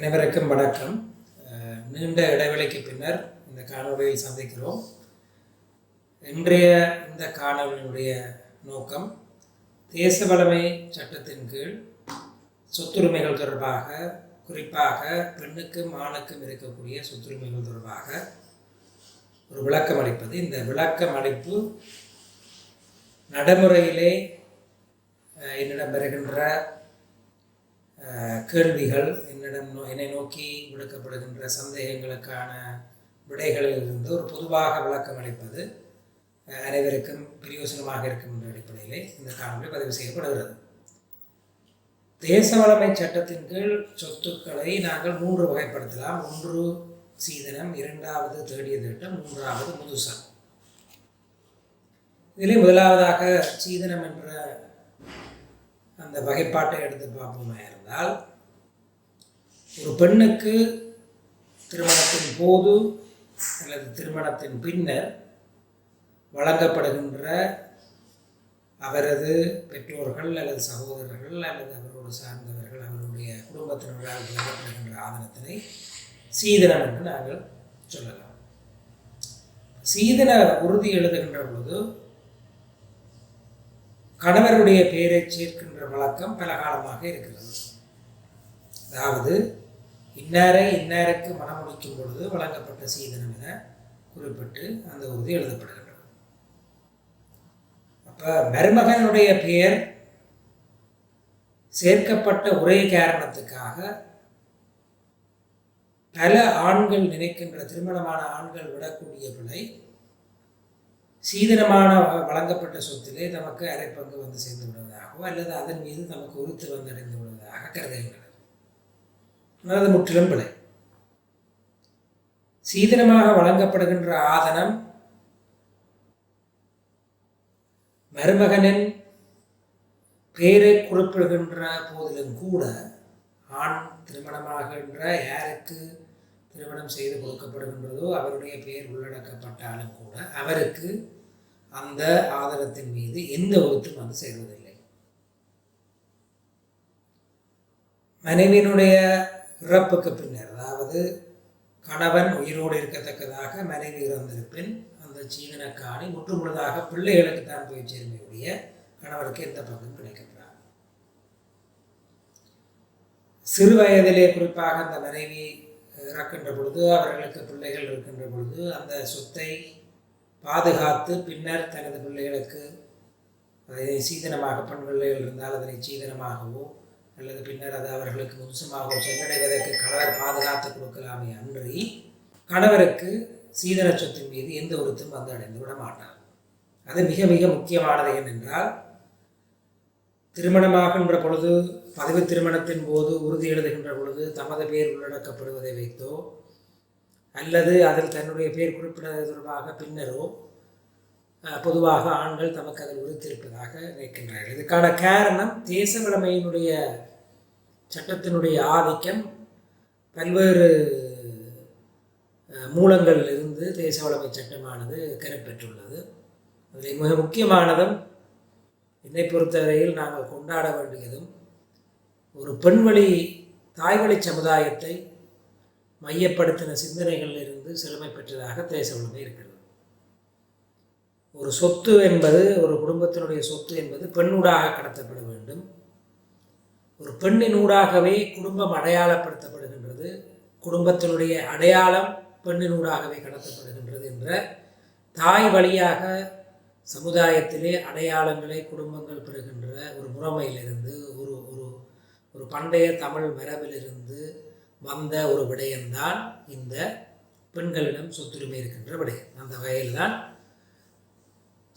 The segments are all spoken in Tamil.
அனைவருக்கும் வணக்கம். நீண்ட இடைவெளிக்கு பின்னர் இந்த காணொலியில் சந்திக்கிறோம். இன்றைய இந்த காணொலியினுடைய நோக்கம் தேச வளமை சட்டத்தின் கீழ் சொத்துரிமைகள் தொடர்பாக குறிப்பாக பெண்ணுக்கும் ஆணுக்கும் இருக்கக்கூடிய சொத்துரிமைகள் தொடர்பாக ஒரு விளக்கம் அளிப்பது. இந்த விளக்கம் அளிப்பு நடைமுறையிலே என்னிடம் வருகின்ற கேள்விகள் என்னிடம் நோ- என்னை நோக்கி விடுக்கப்படுகின்ற சந்தேகங்களுக்கான விடைகளில் இருந்து ஒரு பொதுவாக விளக்கம் அளிப்பது அனைவருக்கும் பிரயோசனமாக இருக்கும் என்ற அடிப்படையிலே இந்த காணொலி பதிவு செய்யப்படுகிறது. தேசவளமை சட்டத்தின் கீழ் சொத்துக்களை நாங்கள் மூன்று வகைப்படுத்தலாம். ஒன்று சீதனம் இரண்டாவது தேடிய திட்டம் மூன்றாவது முதுசா. இதிலே முதலாவதாக சீதனம் என்ற அந்த வகைப்பாட்டை எடுத்து பார்ப்போமா இருந்தால் ஒரு பெண்ணுக்கு திருமணத்தின் போது அல்லது திருமணத்தின் பின்னர் வழங்கப்படுகின்ற அவரது பெற்றோர்கள் அல்லது சகோதரர்கள் அல்லது அவரோடு சார்ந்தவர்கள் அவருடைய குடும்பத்தினரால் வழங்கப்படுகின்ற ஆதனத்தினை சீதனம் என்று நாங்கள் சொல்லலாம். சீதன உறுதி எழுதுகின்ற பொழுது கணவருடைய பெயரை சேர்க்கின்ற வழக்கம் பல காலமாக இருக்கிறது. அதாவது இன்னாரை இன்னாருக்கு மணமுடிக்கும் பொழுது வழங்கப்பட்ட சீதனம் என குறிப்பிட்டு அந்த உறுதி எழுதப்படுகின்றது. அப்போ மருமகனுடைய பெயர் சேர்க்கப்பட்ட ஒரே காரணத்துக்காக பல ஆண்கள் நினைக்கின்ற திருமணமான ஆண்கள் விடக்கூடிய பிழை சீதனமான வ- வழங்கப்பட்ட சொத்திலே நமக்கு அரை பங்கு வந்து சேர்ந்து விடுவதாகவோ அல்லது அதன் மீது நமக்கு உறுத்து வந்தடைந்து விடுவதாக கருதுகின்றனர் அது முற்றிலும் பிழை. சீதனமாக வழங்கப்படுகின்ற ஆதனம் மருமகனின் பெயரை குறிப்பிடுகின்ற போதிலும் கூட ஆண் திருமணமாகின்ற யாருக்கு திருமணம் செய்து கொடுக்கப்படுகின்றதோ அவருடைய பெயர் உள்ளடக்கப்பட்டாலும் கூட அவருக்கு அந்த ஆதாரத்தின் மீது எந்த ஒருத்தும் வந்து சேர்வதில்லை. மனைவியினுடைய இறப்புக்கு பின்னர் அதாவது கணவன் உயிரோடு இருக்கத்தக்கதாக மனைவி இறந்திருப்பின் அந்த சீதனக்காணி முற்றுமுழுதாக பிள்ளைகளுக்கு தான் போய் சேர்மையுடைய கணவருக்கு எந்த பங்கும் கிடைக்கப்படாது. சிறு வயதிலே குறிப்பாக அந்த மனைவி இறக்கின்ற பொழுது அவர்களுக்கு பிள்ளைகள் இருக்கின்ற பொழுது அந்த சொத்தை பாதுகாத்து பின்னர் தனது பிள்ளைகளுக்கு அதை சீதனமாக பெண் பிள்ளைகள் இருந்தால் அதனை சீதனமாகவோ அல்லது பின்னர் அது அவர்களுக்கு மும்சமாகவோ சென்றடைவதற்கு கணவர் பாதுகாத்து கொடுக்கலாமே அன்றி கணவருக்கு சீதன சொத்தின் மீது எந்த ஒருத்தும் வந்து அடைந்து விட மாட்டார். அது மிக மிக முக்கியமானது ஏனென்றால் திருமணமாகின்ற பொழுது பதவி திருமணத்தின் போது உறுதி எழுதுகின்ற பொழுது தமது பெயர் உள்ளடக்கப்படுவதை வைத்தோ அல்லது அதில் தன்னுடைய பேர் குறிப்பிடுவது தொடர்பாக பின்னரோ பொதுவாக ஆண்கள் தமக்கு அதில் உறுத்திருப்பதாக நினைக்கின்றார்கள் இதுக்கான காரணம் தேச வளமையினுடைய சட்டத்தினுடைய ஆதிக்கம் பல்வேறு மூலங்களில் இருந்து தேச வளமை சட்டமானது கருப்பெற்றுள்ளது. அதில் மிக முக்கியமானதும் என்னை பொறுத்தவரையில் நாங்கள் கொண்டாட வேண்டியதும் ஒரு பெண்வழி தாய்வழி சமுதாயத்தை மையப்படுத்தின சிந்தனைகளிலிருந்து சிறுமை பெற்றதாக தேச இருக்கிறது. ஒரு சொத்து என்பது ஒரு குடும்பத்தினுடைய சொத்து என்பது பெண்ணூடாக கடத்தப்பட வேண்டும். ஒரு பெண்ணின் ஊடாகவே குடும்பம் அடையாளப்படுத்தப்படுகின்றது. குடும்பத்தினுடைய அடையாளம் பெண்ணினூடாகவே கடத்தப்படுகின்றது என்ற தாய் வழியாக சமுதாயத்திலே அடையாளங்களை குடும்பங்கள் பெறுகின்ற ஒரு முறைமையிலிருந்து ஒரு பண்டைய தமிழ் மரபிலிருந்து வந்த ஒரு விடயம்தான் இந்த பெண்களிடம் சொத்துரிமை இருக்கின்ற விடயம். அந்த வகையில்தான்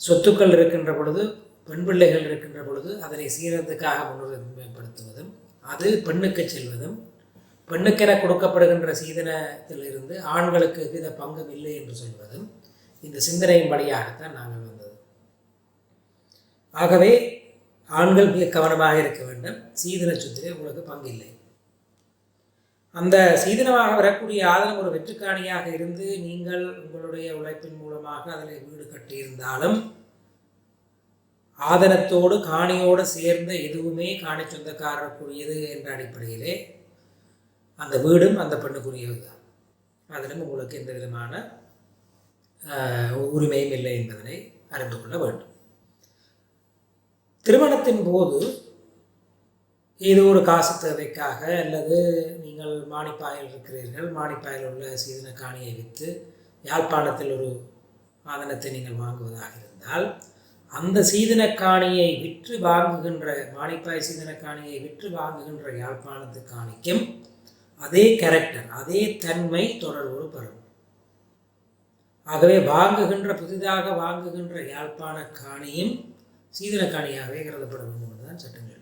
சொத்துக்கள் இருக்கின்ற பொழுது பெண் பிள்ளைகள் இருக்கின்ற பொழுது அதனை சீரத்துக்காக முன்னுரிமைப்படுத்துவதும் அது பெண்ணுக்கு செல்வதும் பெண்ணுக்கென கொடுக்கப்படுகின்ற சீதனத்திலிருந்து ஆண்களுக்கு எவ்வித பங்கும் இல்லை என்று சொல்வதும் இந்த சிந்தனையின் படியாகத்தான் நாங்கள் வந்தது. ஆகவே ஆண்கள் மிக கவனமாக இருக்க வேண்டும். சீதன சொத்திலே உங்களுக்கு பங்கில்லை அந்த சீதனமாக வரக்கூடிய ஆதனம் ஒரு வெற்றுக்காணியாக இருந்து நீங்கள் உங்களுடைய உழைப்பின் மூலமாக அதில் வீடு கட்டியிருந்தாலும் ஆதனத்தோடு காணியோடு சேர்ந்த எதுவுமே காணி சொந்தக்காரருக்குரியது என்ற அடிப்படையிலே அந்த வீடும் அந்த பெண்ணுக்குரியது தான். அதிலும் உங்களுக்கு எந்த விதமான உரிமையும் இல்லை என்பதனை அறிந்து கொள்ள வேண்டும். திருமணத்தின் போது ஏதோ ஒரு காசு தேவைக்காக அல்லது நீங்கள் மானிப்பாயில் இருக்கிறீர்கள் மானிப்பாயில் உள்ள சீதன காணியை விற்று யாழ்ப்பாணத்தில் ஒரு வாதனத்தை நீங்கள் வாங்குவதாக இருந்தால் அந்த சீதன காணியை விற்று வாங்குகின்ற மானிப்பாய் சீதன காணியை விற்று வாங்குகின்ற யாழ்ப்பாணத்து காணிக்கும் அதே கேரக்டர் அதே தன்மை தொடர்பு பெறும். ஆகவே வாங்குகின்ற புதிதாக வாங்குகின்ற யாழ்ப்பாண காணியும் சீதன காணியாகவே கருதப்பட வேண்டும் என்றுதான் சட்டங்கள்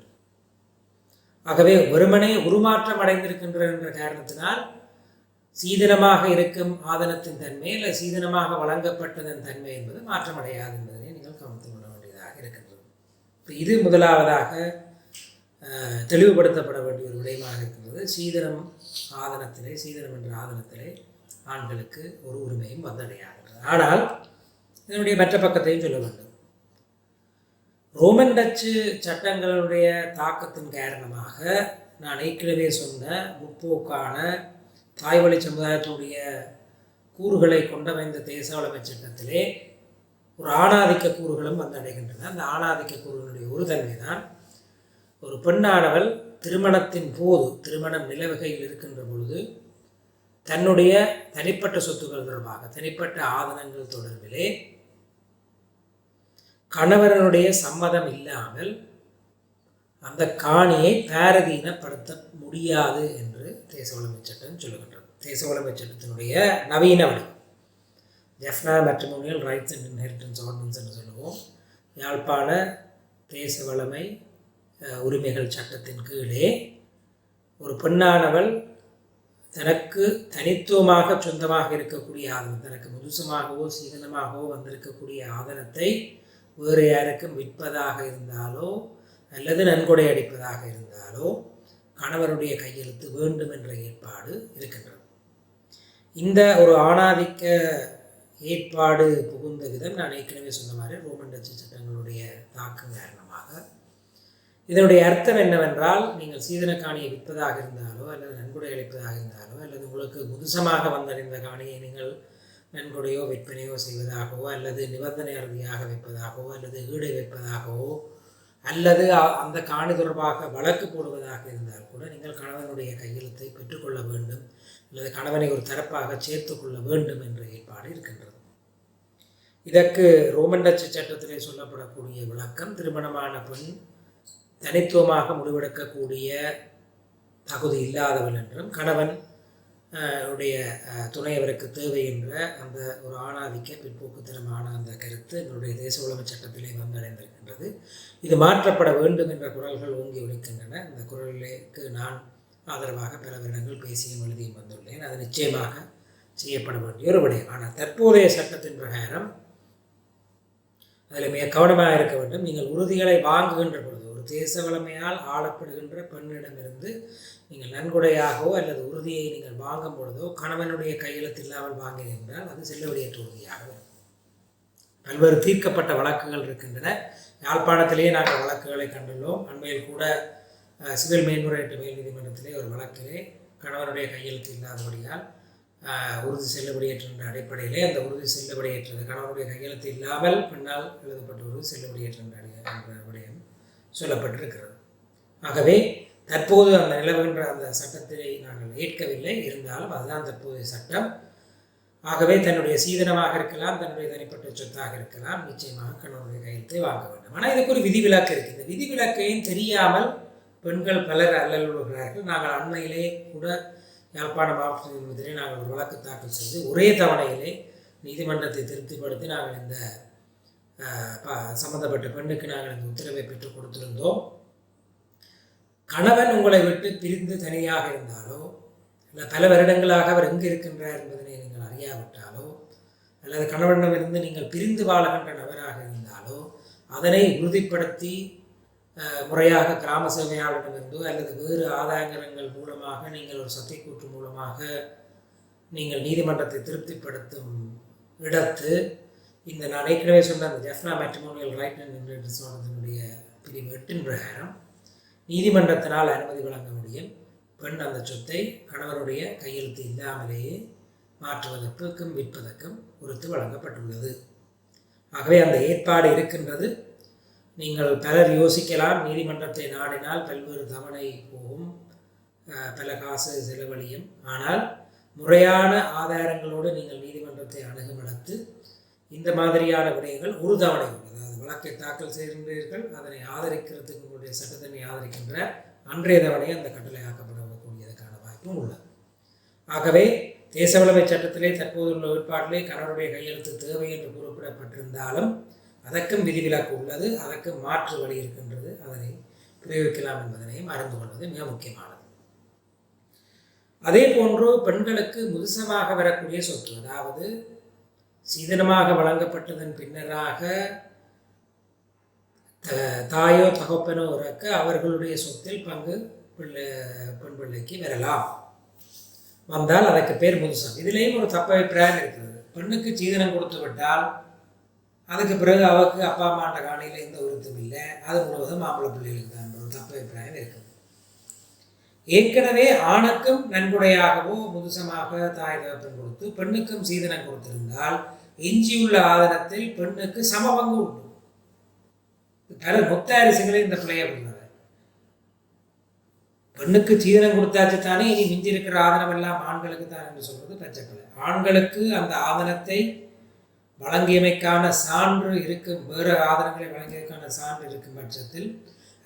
ஆகவே ஒருமனே உருமாற்றம் அடைந்திருக்கின்ற என்ற காரணத்தினால் சீதனமாக இருக்கும் ஆதனத்தின் தன்மை இல்லை சீதனமாக வழங்கப்பட்டதன் தன்மை என்பது மாற்றமடையாது என்பதனை நீங்கள் கவனித்துக் கொள்ள வேண்டியதாக இருக்கின்றது. இப்போ இது முதலாவதாக தெளிவுபடுத்தப்பட வேண்டிய ஒரு விடயமாக இருக்கின்றது. சீதனம் ஆதனத்திலே சீதனம் என்ற ஆதனத்திலே ஆண்களுக்கு ஒரு உரிமையும் வந்தடையாகின்றது ஆனால் இதனுடைய மற்ற பக்கத்தையும் சொல்ல வேண்டும். ரோமன் டச்சு சட்டங்களுடைய தாக்கத்தின் காரணமாக நான் ஏற்கனவே சொன்ன முற்போக்கான தாய்வழி சமுதாயத்துடைய கூறுகளை கொண்டமைந்த தேசாவளமை சட்டத்திலே ஒரு ஆணாதிக்க கூறுகளும் வந்தடைகின்றன. அந்த ஆணாதிக்க கூறுகளுடைய ஒரு தன்மை தான் ஒரு பெண்ணானவள் திருமணத்தின் போது திருமணம் நிலவகையில் இருக்கின்ற பொழுது தன்னுடைய தனிப்பட்ட சொத்துக்கள் தொடர்பாக தனிப்பட்ட ஆதனங்கள் தொடர்பிலே கணவரனுடைய சம்மதம் இல்லாமல் அந்த காணியை பாரதீனப்படுத்த முடியாது என்று தேச சட்டம் சொல்லுகின்றது. தேச சட்டத்தினுடைய நவீன வழி. Jaffna matrimonial rights and inheritance ordinance என்று சொல்லுவோம். யாழ்ப்பாண தேச வளமை உரிமைகள் சட்டத்தின் கீழே ஒரு பெண்ணானவள் தனக்கு தனித்துவமாக சொந்தமாக இருக்கக்கூடிய ஆதனம் தனக்கு முதுசமாகவோ சீதனமாகவோ வந்திருக்கக்கூடிய ஆதனத்தை வேறு யாருக்கும் விற்பதாக இருந்தாலோ அல்லது நன்கொடை அடிப்பதாக இருந்தாலோ கணவருடைய கையெழுத்து வேண்டும் என்ற ஏற்பாடு இருக்கின்றது. இந்த ஒரு ஆணாதிக்க ஏற்பாடு புகுந்த விதம் நான் ஏற்கனவே சொன்ன மாதிரி ரோமன் டச்சு சட்டங்களுடைய தாக்கம் காரணமாக. இதனுடைய அர்த்தம் என்னவென்றால் நீங்கள் சீதன காணியை விற்பதாக இருந்தாலோ அல்லது நன்கொடை அளிப்பதாக இருந்தாலோ அல்லது உங்களுக்கு முதுசமாக வந்தடைந்த காணியை நீங்கள் நன்கொடையோ விற்பனையோ செய்வதாகவோ அல்லது நிபந்தனை அறுதியாக வைப்பதாகவோ அல்லது ஈடை வைப்பதாகவோ அல்லது அ- அந்த காணி தொடர்பாக வழக்கு போடுவதாக இருந்தால் கூட நீங்கள் கணவனுடைய கையெழுத்தை பெற்றுக்கொள்ள வேண்டும். அல்லது கணவனை ஒரு தரப்பாக சேர்த்து கொள்ள வேண்டும் என்ற ஏற்பாடு இருக்கின்றது. இதற்கு ரோமன் டச்சு சட்டத்திலே சொல்லப்படக்கூடிய விளக்கம் திருமணமான பெண் தனித்துவமாக முடிவெடுக்கக்கூடிய தகுதி இல்லாதவள் என்றும் கணவன் உடைய அஹ், துணை அவருக்கு தேவை என்ற அந்த ஒரு ஆணாதிக்க பிற்போக்குத்தனமான அந்த கருத்து எங்களுடைய தேச உலக சட்டத்திலே வந்தடைந்திருக்கின்றது. இது மாற்றப்பட வேண்டும் என்ற குரல்கள் ஓங்கி ஒழிக்கின்றன அந்த குரலுக்கு நான் ஆதரவாக பல வருடங்கள் பேசியும் எழுதியும் வந்துள்ளேன். அது நிச்சயமாக செய்யப்பட வேண்டிய ஒரு விடயம். ஆனால் தற்போதைய சட்டத்தின் பிரகாரம் அதில் மிக கவனமாக இருக்க வேண்டும். நீங்கள் உறுதிகளை வாங்குகின்ற பொழுது தேச வளமையால் ஆளப்படுகின்ற பெண்ணிடமிருந்து நீங்கள் நன்கொடையாகவோ அல்லது உறுதியை நீங்கள் வாங்கும் பொழுதோ கணவனுடைய கையெழுத்து இல்லாமல் வாங்கினீர்கள் என்றால் அது செல்லுபடியற்ற உறுதியாகும். பல்வேறு தீர்க்கப்பட்ட வழக்குகள் இருக்கின்றன. யாழ்ப்பாணத்திலேயே நாங்கள் வழக்குகளை கண்டுள்ளோம். அண்மையில் கூட சிவில் மேன்முறையீட்டு மேல் நீதிமன்றத்திலே ஒரு வழக்கிலே கணவனுடைய கையெழுத்து இல்லாதபடியால் உறுதி செல்லுபடியேற்ற அடிப்படையிலே அந்த உறுதி செல்லுபடியேற்றது. கணவனுடைய கையெழுத்து இல்லாமல் பெண்ணால் எழுதப்பட்ட உறுதி செல்லுபடியேற்ற என்ற சொல்லப்பட்டிருக்கிறது. ஆகவே தற்போது அந்த நிலவுகின்ற அந்த சட்டத்தை நாங்கள் ஏற்கவில்லை. இருந்தாலும் அதுதான் தற்போதைய சட்டம். ஆகவே தன்னுடைய சீதனமாக இருக்கலாம் தன்னுடைய தனிப்பட்ட சொத்தாக இருக்கலாம் நிச்சயமாக கணவனுடைய கையெழுத்தை வாங்க வேண்டும். ஆனால் இதுக்கு ஒரு விதிவிலக்கு இருக்குது இந்த விதிவிலக்கையும் தெரியாமல் பெண்கள் பலர் அல்லலுகிறார்கள் நாங்கள் அண்மையிலே கூட யாழ்ப்பாண மாவட்ட நீதிமன்றத்திலே நாங்கள் ஒரு வழக்கு தாக்கல் செய்து ஒரே தவணையிலே நீதிமன்றத்தை திருப்திப்படுத்தி நாங்கள் இந்த ப- சம்பந்தப்பட்ட பெண்ணுக்கு நாங்கள் இந்த உத்தரவை பெற்றுக் கொடுத்திருந்தோம். கணவன் உங்களை விட்டு பிரிந்து தனியாக இருந்தாலோ இல்லை பல வருடங்களாக அவர் எங்கு இருக்கின்றார் என்பதனை நீங்கள் அறியாவிட்டாலோ அல்லது கணவனிடமிருந்து நீங்கள் பிரிந்து வாழுகின்ற நபராக இருந்தாலோ அதனை உறுதிப்படுத்தி முறையாக கிராம சேவையாளரிடமிருந்தோ அல்லது வேறு ஆதாயங்கள் மூலமாக நீங்கள் ஒரு சத்தியக்கூற்று மூலமாக நீங்கள் நீதிமன்றத்தை திருப்திப்படுத்தும் இடத்து இந்த நான் ஏற்கனவே சொன்ன அந்த ஜெஃப்னா மேட்ரிமோனியல் ரைட் அண்ட் டிசார்டத்தினுடைய பிரிவு எட்டின் பிரகாரம் நீதிமன்றத்தினால் அனுமதி வழங்க முடியும். பெண் அந்த சொத்தை கணவருடைய கையெழுத்து இல்லாமலேயே மாற்றுவதற்கும் விற்பதற்கும் பொறுத்து வழங்கப்பட்டுள்ளது. ஆகவே அந்த ஏற்பாடு இருக்கின்றது. நீங்கள் பலர் யோசிக்கலாம் நீதிமன்றத்தை நாடினால் பல்வேறு தவணை போகும் பல காசு செலவழியும். ஆனால் முறையான ஆதாரங்களோடு நீங்கள் நீதிமன்றத்தை அணுகுமிடத்து இந்த மாதிரியான விடயங்கள் ஒரு தவணை அதாவது வழக்கை தாக்கல் செய்கின்றீர்கள் அதனை ஆதரிக்கிறதுக்கு உங்களுடைய சட்டத்தினை ஆதரிக்கின்ற அன்றைய தவணை அந்த கட்டளை ஆக்கப்படக்கூடியதற்கான வாய்ப்பும் உள்ளது. ஆகவே தேசவளவை சட்டத்திலே தற்போதுள்ள உட்பாட்டிலே கணவருடைய கையெழுத்து தேவை என்று குறிப்பிடப்பட்டிருந்தாலும் அதற்கும் விதிவிலக்கு உள்ளது அதற்கு மாற்று வழி இருக்கின்றது. அதனை பிரயோகிக்கலாம் என்பதனையும் அறிந்து கொள்வது மிக முக்கியமானது. அதே போன்று பெண்களுக்கு முதுசமாக வரக்கூடிய சொத்து அதாவது சீதனமாக வழங்கப்பட்டதன் பின்னராக த- தாயோ தகப்பனோ இறக்க அவர்களுடைய சொத்தில் பங்கு பிள்ளை பெண் பிள்ளைக்கு வரலாம். வந்தால் அதற்கு பேர் முதுசம். இதுலேயும் ஒரு தப்ப அபிப்பிராயம் இருக்கிறது. பெண்ணுக்கு சீதனம் கொடுத்து விட்டால் அதுக்கு பிறகு அவருக்கு அப்பா அம்மாண்ட காணியில் எந்த உருத்தம் இல்லை. அது முழுவதும் மாப்பிள்ளை பிள்ளைகளுக்கு தான் ஒரு தப்ப அபிப்பிராயம் இருக்குது. ஏற்கனவே ஆணுக்கும் நன்கொடையாகவோ முதுசமாக தாய் தகப்பன் கொடுத்து பெண்ணுக்கும் சீதனம் கொடுத்திருந்தால் எஞ்சியுள்ள ஆதனத்தில் பெண்ணுக்கு சம பங்கு உண்டு. பல மொத்த அரிசிகளை இந்த பிள்ளைய பண்ணது பெண்ணுக்கு சீதனம் கொடுத்தாச்சு தானே இனி மிஞ்சி இருக்கிற ஆதனம் எல்லாம் ஆண்களுக்கு தான் என்று சொல்வது பச்சைப்பிள்ளை ஆண்களுக்கு அந்த ஆதனத்தை வழங்கியமைக்கான சான்று இருக்கும் வேறு ஆதரங்களை வழங்கியதற்கான சான்று இருக்கும் பட்சத்தில்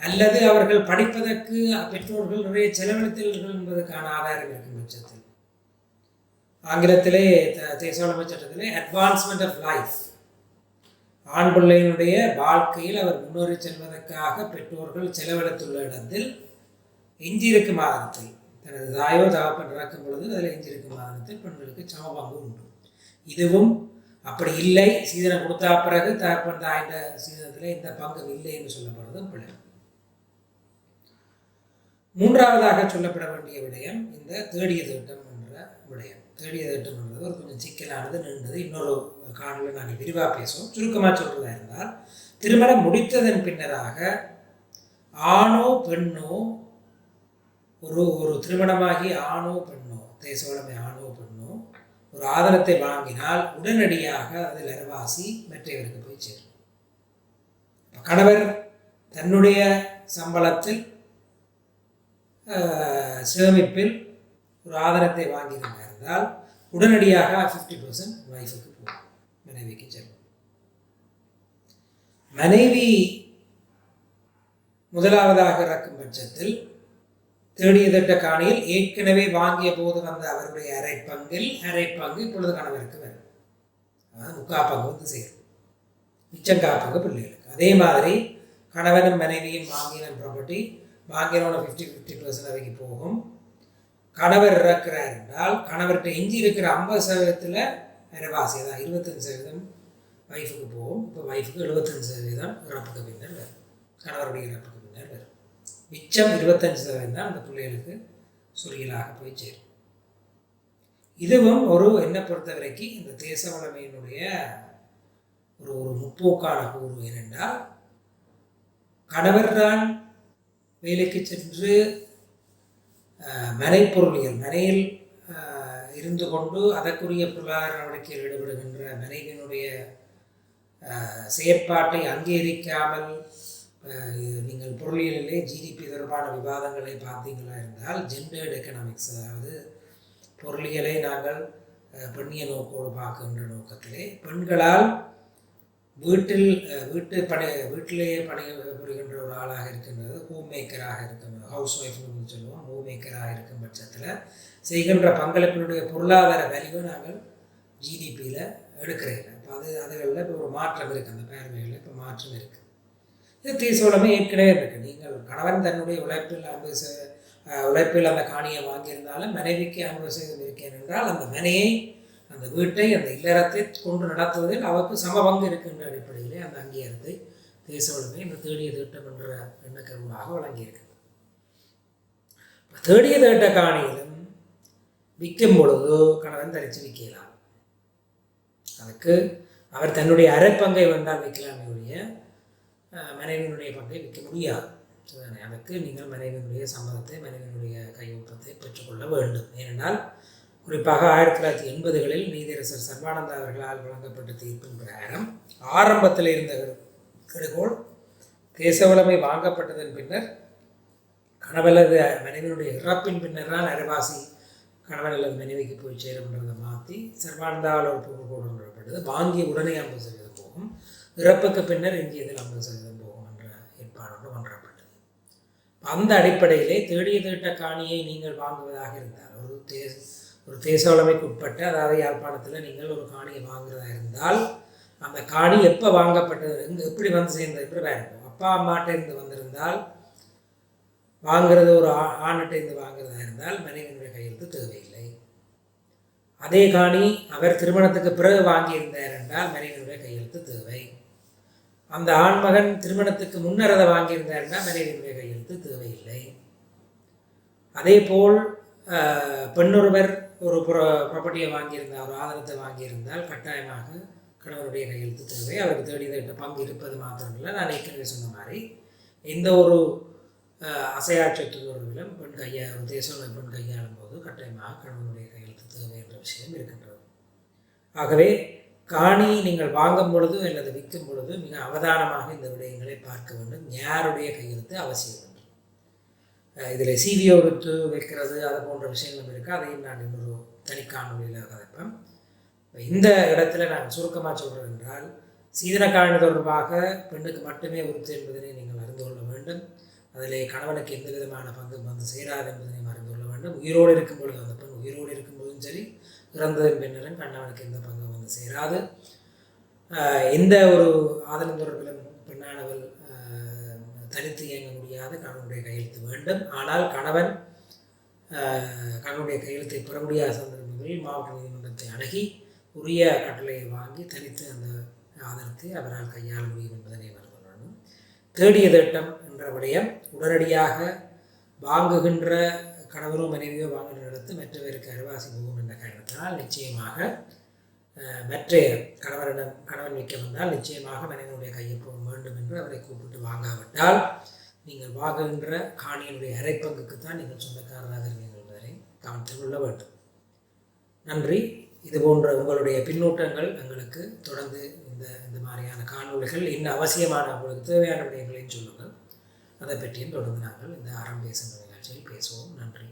அல்லது அவர்கள் படிப்பதற்கு பெற்றோர்கள் நிறைய செலவழித்தீர்கள் என்பதற்கான ஆதாரம் இருக்கும் பட்சத்தில் ஆங்கிலத்திலே த- சட்டத்திலே அட்வான்ஸ்மெண்ட் ஆஃப் லைஃப் ஆண் பிள்ளையினுடைய வாழ்க்கையில் அவர் முன்னேறி செல்வதற்காக பெற்றோர்கள் செலவழித்துள்ள இடத்தில் எஞ்சியிருக்கும் ஆதனத்தை தனது தாயோ தகப்பன் இறக்கும் பொழுது அதில் எஞ்சியிருக்கும் மாதத்தில் பெண்களுக்கு சம பங்கு உண்டு. இதுவும் அப்படி இல்லை சீதனை கொடுத்தா பிறகு தகப்பன் தாய்ந்த சீதனத்தில் இந்த பங்கு இல்லை என்று சொல்லப்படுறதும் பிள்ளை மூன்றாவதாக சொல்லப்பட வேண்டிய விடயம் இந்த தேடிய திட்டம். என்ற விடயம் தேடிய என்றது ஒரு கொஞ்சம் சிக்கலானது நின்றது. இன்னொரு காணொலியில் நாங்கள் விரிவாக பேசுவோம். சுருக்கமாக சொல்றதா இருந்தால் திருமணம் முடித்ததன் பின்னராக ஆணோ பெண்ணோ ஒரு ஒரு திருமணமாகி ஆணோ பெண்ணோ தேசவளமை ஆணோ பெண்ணோ ஒரு ஆதரத்தை வாங்கினால் உடனடியாக அதில் அரவாசி மற்றவருக்கு போய் சேரும். கணவர் தன்னுடைய சம்பளத்தில் சேமிப்பில் ஒரு ஆதாரத்தை வாங்கி இருந்தால் உடனடியாக ஃபிஃப்டி பர்சன்ட் ஒய்ஃபுக்கு போகும். மனைவிக்கு செல்லும். மனைவி முதலாவதாக இருக்கும் பட்சத்தில் தேடிய திட்ட காணியில் ஏற்கனவே வாங்கிய போது வந்த அவருடைய அரை பங்கில் அரை பங்கு இப்பொழுது கணவருக்கு வரும். அதாவது முக்கா பங்கு வந்து சேரும். மிச்சம் காப்பங்க பிள்ளைகளுக்கு. அதே மாதிரி கணவனும் மனைவியும் வாங்கின ப்ராப்பர்ட்டி வாங்கினோட ஃபிஃப்டி ஃபிஃப்டி பர்சன்ட் அவைக்கு போகும். கணவர் இறக்கிறார் என்றால் கணவர்கிட்ட எஞ்சி இருக்கிற ஐம்பது சதவீதத்தில் அரைவாசி தான் இருபத்தஞ்சு சதவீதம் ஒய்ஃபுக்கு போகும். இப்போ ஒய்ஃபுக்கு எழுபத்தஞ்சு சதவீதம் இறப்புக்கு பின்னர் வரும். கணவருடைய இறப்புக்கு பின்னர் வரும். மிச்சம் இருபத்தஞ்சு சதவீதம் தான் அந்த பிள்ளைகளுக்கு சுரியலாக போய் சேரும். இதுவும் ஒரு என்னை பொறுத்த வரைக்கும் இந்த தேச வளமையினுடைய ஒரு ஒரு முற்போக்கான கூறு ஏனென்றால் கணவர் தான் வேலைக்கு சென்று அஹ், மனைப்பொருளியல் மனையில் இருந்து கொண்டு அதற்குரிய பொருளாதார நடவடிக்கையில் ஈடுபடுகின்ற மனைவியினுடைய செயற்பாட்டை அங்கீகரிக்காமல் நீங்கள் பொருளியலிலே ஜிடிபி தொடர்பான விவாதங்களை பார்த்தீங்களா இருந்தால் ஜெண்டர்ட் எக்கனாமிக்ஸ் அதாவது பொருளியலை நாங்கள் பெண்ணிய நோக்கோடு பார்க்கின்ற நோக்கத்திலே பெண்களால் வீட்டில் வீட்டு பணி வீட்டிலேயே பணி புரிகின்ற ஒரு ஆளாக இருக்கின்றது ஹோம் மேக்கராக இருக்கும் ஹவுஸ் ஒய்ஃப்னு சொல்லுவோம். மேக்கராக இருக்கும் பட்சத்தில் செய்கின்ற பங்களிப்பினுடைய பொருளாதார வேல்யூவை நாங்கள் ஜிடிபியில் எடுக்கிறீங்க அப்போ அது அதுகளில் இப்போ ஒரு மாற்றம் இருக்குது அந்த பேரவைகளில் இப்போ மாற்றம் இருக்குது இது தீசோளமே ஏற்கனவே இருக்குது நீங்கள் கணவன் தன்னுடைய உழைப்பில் ஐம்பது உழைப்பில் அந்த காணியை வாங்கியிருந்தாலும் மனைவிக்கு ஐம்பது சதவீதம் இருக்கேன் என்றால் அந்த மனையை அந்த வீட்டை அந்த இல்லறத்தை கொண்டு நடத்துவதில் அவருக்கு சம பங்கு இருக்கின்ற அடிப்படையிலே அந்த அங்கீகாரத்தை தேச உடைமை இந்த தேடிய திட்டம் என்ற எண்ணக்கருவாக வழங்கியிருக்கு. தேடிய தேட்ட காணியிலும் விற்கும் பொழுது கணவன் தரிச்சு விற்கலாம். அதுக்கு அவர் தன்னுடைய அரைப்பங்கை வந்தால் விற்கலாமே ஒழிய மனைவியினுடைய பங்கை விற்க முடியாது. அதுக்கு அதற்கு நீங்கள் மனைவியினுடைய சம்மதத்தை மனைவியினுடைய கையொப்பத்தை பெற்றுக்கொள்ள வேண்டும். ஏனென்றால் குறிப்பாக ஆயிரத்தி தொள்ளாயிரத்தி எண்பதுகளில் நீதியரசர் சர்வானந்தா அவர்களால் வழங்கப்பட்ட தீர்ப்பின் பிரகாரம் ஆரம்பத்தில் இருந்த கெடுகோள் தேசவளமை வாங்கப்பட்டதன் பின்னர் கணவனது மனைவியினுடைய இறப்பின் பின்னர் தான் அரைவாசி கணவன் அல்லது மனைவிக்கு போய் சேரும்ன்றதை மாற்றி சர்வானந்தாவில் ஒரு பொருள் கொண்டு வாங்கிய உடனே ஐம்பது சதவீதம் போகும். இறப்புக்கு பின்னர் எஞ்சியதில் ஐம்பது சதவீதம் போகும் என்ற ஏற்பாடோடு ஒன்றப்பட்டது. அந்த அடிப்படையிலே தேடிய திட்ட காணியை நீங்கள் வாங்குவதாக இருந்தால் ஒரு தே ஒரு தேசவளமைக்கு உட்பட்ட அதாவது யாழ்ப்பாணத்தில் நீங்கள் ஒரு காணியை வாங்குறதா இருந்தால் அந்த காணி எப்போ வாங்கப்பட்டது எங்கே எப்படி வந்து சேர்ந்தது என்று வேறு அப்பா அம்மாட்ட இருந்து வந்திருந்தால் வாங்கிறது ஒரு ஆ- ஆணிட்ட இருந்து வாங்குறதா இருந்தால் மனைவியினுடைய கையெழுத்து தேவையில்லை. அதே காணி அவர் திருமணத்துக்கு பிறகு வாங்கியிருந்தார் என்றால் மனைவியினுடைய கையெழுத்து தேவை. அந்த ஆண்மகன் திருமணத்துக்கு முன்னர் அதை வாங்கியிருந்தார் என்றால் மனைவியினுடைய கையெழுத்து தேவையில்லை. அதே போல் பெண்ணொருவர் ஒரு ப்ராப்பர்ட்டியை வாங்கியிருந்தால் ஒரு ஆதரத்தை வாங்கியிருந்தால் கட்டாயமாக கணவருடைய கையெழுத்து தேவை. அவருக்கு தேடி தேட்ட பங்கு இருப்பது மாத்திரமில்லை. நான் ஏற்கனவே சொன்ன மாதிரி எந்த ஒரு ஆஹ், தொடர்பிலும் பெண் கையா ஒரு பெண் கையாளும் போது கட்டாயமாக கணவனுடைய கையெழுத்து தேவை என்ற விஷயம் இருக்கின்றது. ஆகவே காணி நீங்கள் வாங்கும் பொழுது அல்லது விற்கும் பொழுது மிக அவதானமாக இந்த விடயங்களை பார்க்க வேண்டும். யாருடைய கையெழுத்து அவசியம் என்று. இதில் சிவிஓ வித்து வைக்கிறது அது போன்ற விஷயங்களும் இருக்குது அதையும் நான் இன்னொரு தனி காணொலியில் கதைப்பேன். இந்த இடத்துல நான் சுருக்கமாக சொல்கிறேன் என்றால் சீதன காரணி தொடர்பாக பெண்ணுக்கு மட்டுமே உறுத்து என்பதனை நீங்கள் அறிந்து கொள்ள வேண்டும் அதிலே கணவனுக்கு எந்த விதமான பங்கு வந்து சேராது என்பதனை அறிந்து கொள்ள வேண்டும். உயிரோடு இருக்கும் பொழுது அந்த பெண் உயிரோடு இருக்கும்போதும் சரி இறந்ததன் பின்னரும் கணவனுக்கு எந்த பங்கும் வந்து சேராது. எந்த ஒரு ஆதரவு தொடர்பிலும் பெண்ணானவள் தனித்து இயங்க முடியாது. கணவனுடைய கையெழுத்து வேண்டும். ஆனால் கணவன் கணவனுடைய கையெழுத்தை பெற முடியாத சந்தர்ப்பங்களில் மாவட்ட நீதிமன்றத்தை அணுகி உரிய கட்டளையை வாங்கி தனித்து அந்த ஆதரத்தை அவரால் கையாள முடியும் என்பதனை மறந்து தேடிய திட்டம் என்ற விடயம் உடனடியாக வாங்குகின்ற கணவரோ மனைவியோ வாங்குகின்ற இடத்து மற்றவருக்கு அருவாசி போகும் என்ற காரணத்தினால் நிச்சயமாக மற்ற கணவரிடம் கணவன் விற்க வந்தால் நிச்சயமாக மனைவியுடைய கையொப்பம் வேண்டும் என்று அவரை கூப்பிட்டு வாங்காவிட்டால் நீங்கள் வாங்குகின்ற காணியினுடைய அரைப்பங்குக்கு தான் நீங்கள் சொந்தக்காரராக இருந்தீர்கள் என்பதை கவனத்தில் கொள்ள வேண்டும். நன்றி. இது போன்ற உங்களுடைய பின்னூட்டங்கள் எங்களுக்கு தொடர்ந்து இந்த இந்த மாதிரியான காணொளிகள் இன்னும் அவசியமான உங்களுக்கு தேவையான விடயங்களையும் சொல்லுங்கள். அதை பற்றியும் தொடர்ந்து நாங்கள் இந்த அறம் பேசுகிற நிகழ்ச்சியில் பேசுவோம். நன்றி.